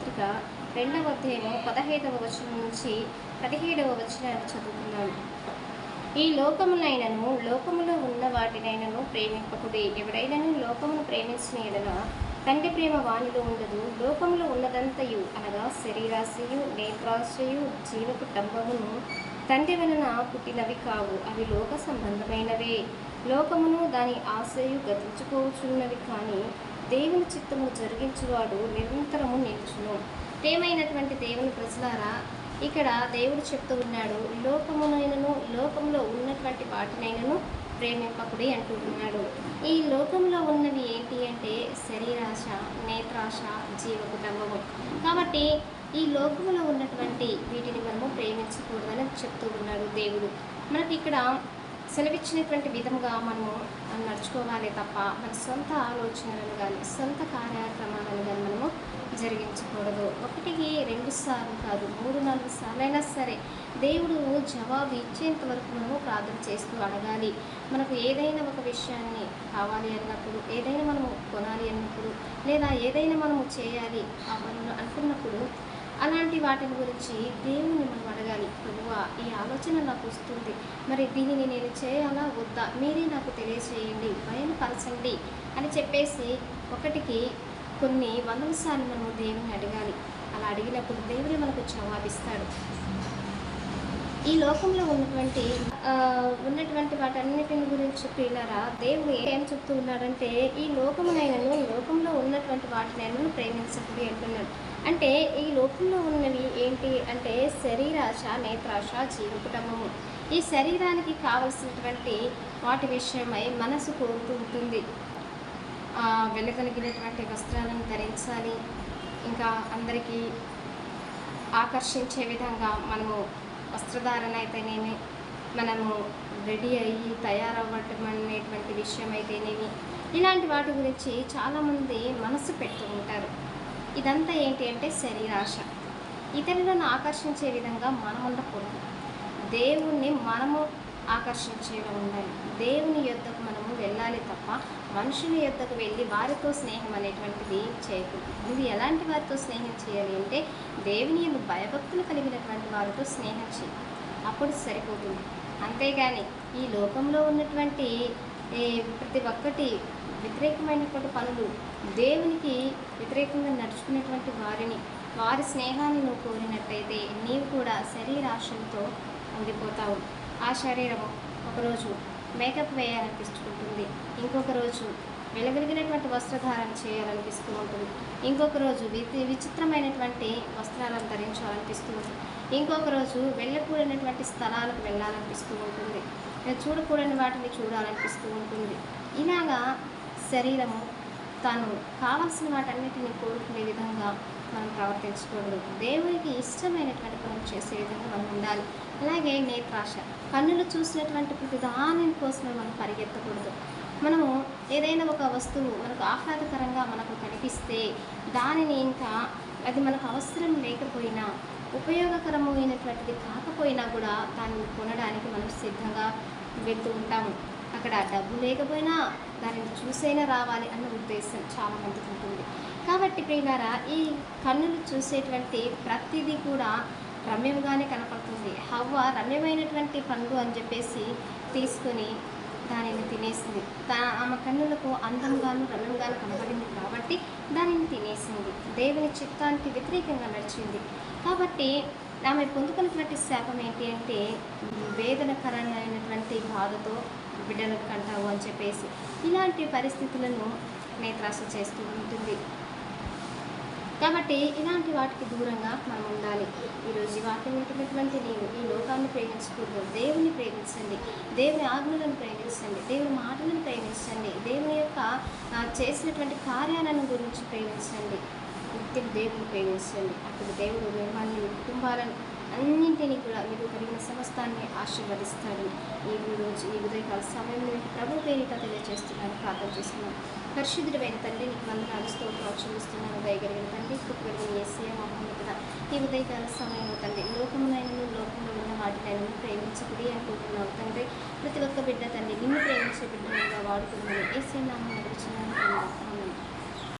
పత్రిక రెండవ అధ్యాయము పదహైదవ వచనం నుంచి పదిహేడవ వచనాన్ని చదువుకున్నాను ఈ లోకమునైనను లోకములో ఉన్న వాటినైనను ప్రేమింపకుడి ఎవడైనను లోకమును ప్రేమించిన ఎడన తండ్రి ప్రేమ వాణిలో ఉండదు. లోకములో ఉన్నదంతయు అనగా శరీరాశయు నేత్రాశయు జీవకు డంబమును తండ్రి వలన పుట్టినవి కావు. అవి లోక సంబంధమైనవే. లోకమును దాని ఆశయు గతించుకోవచ్చున్నవి కానీ దేవుని చిత్తము జరిగించువాడు నిరంతరము నిలుచును. ప్రేమైనటువంటి దేవుని ప్రజలారా ఇక్కడ దేవుడు చెప్తూ ఉన్నాడు లోకమునైనను లోకంలో ఉన్నటువంటి వాటినైనను ప్రేమింపకుడి అంటూ ఉన్నాడు. ఈ లోకంలో ఉన్నవి ఏంటి అంటే శరీరాశ నేత్రాశ జీవ కుటుంబము కాబట్టి ఈ లోకంలో ఉన్నటువంటి వీటిని మనము ప్రేమించకూడదని చెప్తూ ఉన్నాడు దేవుడు. మనకి ఇక్కడ సెలవిచ్చినటువంటి విధంగా మనము నడుచుకోవాలి తప్ప మన సొంత ఆలోచనలను కానీ సొంత కార్యక్రమాలను కానీ మనము జరిగించకూడదు. ఒకటికి రెండు సార్లు కాదు మూడు నాలుగు సార్లు అయినా సరే దేవుడు జవాబు ఇచ్చేంత వరకు మనము ప్రార్థన చేస్తూ అడగాలి. మనకు ఏదైనా ఒక విషయాన్ని కావాలి అన్నప్పుడు ఏదైనా మనము కొనాలి అన్నప్పుడు లేదా ఏదైనా మనము చేయాలి అవన్నీ అనుకున్నప్పుడు అలాంటి వాటిని గురించి దేవుని మనం అడగాలి. ప్రభువా ఈ ఆలోచన నాకు వస్తుంది. మరి దీనిని నేను చేయాలా? వద్దా? మీరే నాకు తెలియచేయండి. బయలుపరచండి అని చెప్పేసి ఒకటికి కొన్ని వందల సార్లు మనము దేవుని అడగాలి. అలా అడిగినప్పుడు దేవుడే మనకు జవాబిస్తాడు. ఈ లోకంలో ఉన్నటువంటి ఉన్నటువంటి వాటన్నిటిని గురించి ప్రియులారా దేవుడు ఏం చెప్తూ ఉన్నాడంటే ఈ లోకమునైనను లోకంలో ఉన్నటువంటి వాటినైనా ప్రేమించకుడి అంటున్నాడు. అంటే ఈ లోకంలో ఉన్నవి ఏంటి అంటే శరీరాశ నేత్రాశ జీవ ఈ శరీరానికి కావలసినటువంటి వాటి విషయమై మనసు కోరుతూ ఉంటుంది. ఆ, వస్త్రాలను ధరించాలి. ఇంకా అందరికీ ఆకర్షించే విధంగా మనము వస్త్రధారణ అయితేనేమి మనము రెడీ అయ్యి తయారవ్వటం అనేటువంటి విషయం అయితేనేమి ఇలాంటి వాటి గురించి చాలామంది మనసు పెడుతూ ఉంటారు. ఇదంతా ఏంటి అంటే శరీరాశ. ఇతరులను ఆకర్షించే విధంగా మనం ఉండకూడదు. దేవుణ్ణి మనము ఆకర్షించేలా ఉండాలి. దేవుని యొద్దకు మనము వెళ్ళాలి తప్ప మనుషుల యొద్దకు వెళ్ళి వారితో స్నేహం అనేటువంటిది చేయకూడదు. నువ్వు ఎలాంటి వారితో స్నేహం చేయాలి అంటే దేవుని యొక్క భయభక్తులు కలిగినటువంటి వారితో స్నేహం చేయి. అప్పుడు సరిపోతుంది. అంతేగాని ఈ లోకంలో ఉన్నటువంటి ప్రతి ఒక్కటి వ్యతిరేకమైనటువంటి పనులు. దేవునికి వ్యతిరేకంగా నడుచుకునేటువంటి వారిని వారి స్నేహాన్ని నువ్వు కోరినట్టయితే నీవు కూడా శరీరాశలతో ఉండిపోతావు. ఆ శరీరము ఒకరోజు మేకప్ వేయాలనిపిస్తుంటుంది ఇంకొక రోజు వెలగలిగినటువంటి వస్త్రధారణ చేయాలనిపిస్తూ ఉంటుంది. ఇంకొక రోజు వి- విచిత్రమైనటువంటి వస్త్రాలను ధరించాలనిపిస్తూ ఉంటుంది. ఇంకొక రోజు వెళ్ళకూడనటువంటి స్థలాలకు వెళ్ళాలనిపిస్తూ ఉంటుంది. చూడకూడని వాటిని చూడాలనిపిస్తూ ఉంటుంది. ఇలాగా శరీరము తను కావలసిన వాటన్నిటిని కోరుకునే విధంగా మనం ప్రవర్తించకూడదు. దేవునికి ఇష్టమైనటువంటి పనులు చేసే విధంగా మనం ఉండాలి. అలాగే నేత్రాశ కన్నులు చూసినటువంటి ప్రతి దాని కోసమే మనం పరిగెత్తకూడదు. మనము ఏదైనా ఒక వస్తువు మనకు ఆహ్లాదకరంగా మనకు కనిపిస్తే దానిని ఇంకా అది మనకు అవసరం లేకపోయినా ఉపయోగకరమైనటువంటిది కాకపోయినా కూడా దాన్ని కొనడానికి మనం సిద్ధంగా వెళ్తూ ఉంటాము. అక్కడ డబ్బు లేకపోయినా దానిని చూసైనా రావాలి అన్న ఉద్దేశం చాలామందికి ఉంటుంది. కాబట్టి ప్రియులారా ఈ కన్నులు చూసేటువంటి ప్రతిదీ కూడా రమ్యంగానే కనపడుతుంది. హవ్వ రమ్యమైనటువంటి పండు అని చెప్పేసి తీసుకొని దానిని తినేసింది. తా ఆమె కన్నులకు అందంగాను రమ్యంగాను కనబడింది కాబట్టి దానిని తినేసింది. దేవుని చిత్తానికి వ్యతిరేకంగా నడిచింది. కాబట్టి ఆమె పొందుకున్నటువంటి శాపం ఏంటి అంటే వేదనకరమైనటువంటి బాధతో బిడ్డలకు కంటావు అని చెప్పేసి ఇలాంటి పరిస్థితులను నేత్రాశ చేస్తూ ఉంటుంది. కాబట్టి ఇలాంటి వాటికి దూరంగా మనం ఉండాలి. ఈరోజు ఈ వాక్యం వింటున్నటువంటి నీవు ఈ లోకాన్ని ప్రేమించకూడదు. దేవుని ప్రేమించండి. దేవుని ఆజ్ఞలను ప్రేమించండి. దేవుని మాటలను ప్రేమించండి. దేవుని యొక్క చేసినటువంటి కార్యాలను గురించి ప్రేమించండి. నిత్యం దేవుని ప్రేమించండి. అప్పుడు దేవుడు మిమ్మల్ని కుటుంబాలను అన్నింటినీ కూడా మీకు కలిగిన సమస్తాన్ని ఆశీర్వదిస్తాడు. ఈ రోజు ఈ ఉదయకాల సమయంలో ప్రభు పేరిట తెలియజేస్తున్నాను ప్రార్థన చేస్తున్నాను. పరిశుద్ధుడమైన తండ్రి నీకు వందనాలు స్తోత్రాలు చూపిస్తున్నాను దయగలిగిన తండ్రి కృపగలిగిన ఏసీయ మహోన్నతుడ ఈ ఉదయకాల సమయంలో తండ్రి లోకమునైనను లోకంలో ఉన్న వాటినైనా ప్రేమించకుడి అనుకుంటున్నావు తండ్రి. ప్రతి ఒక్క బిడ్డ తండ్రి నిన్ను ప్రేమించే బిడ్డలుగా వాడుకున్నాను ఏసీ నామం నడుచున్నాను